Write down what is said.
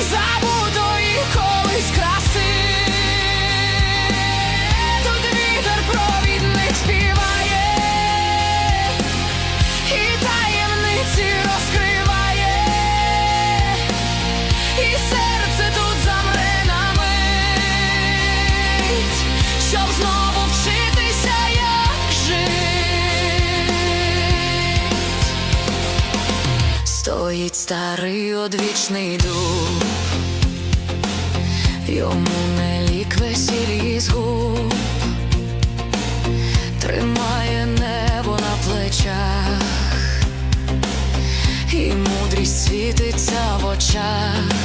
забутої колись краси. Стоїть старий одвічний дуб, йому не лік весіль з тримає небо на плечах, і мудрість світиться в очах,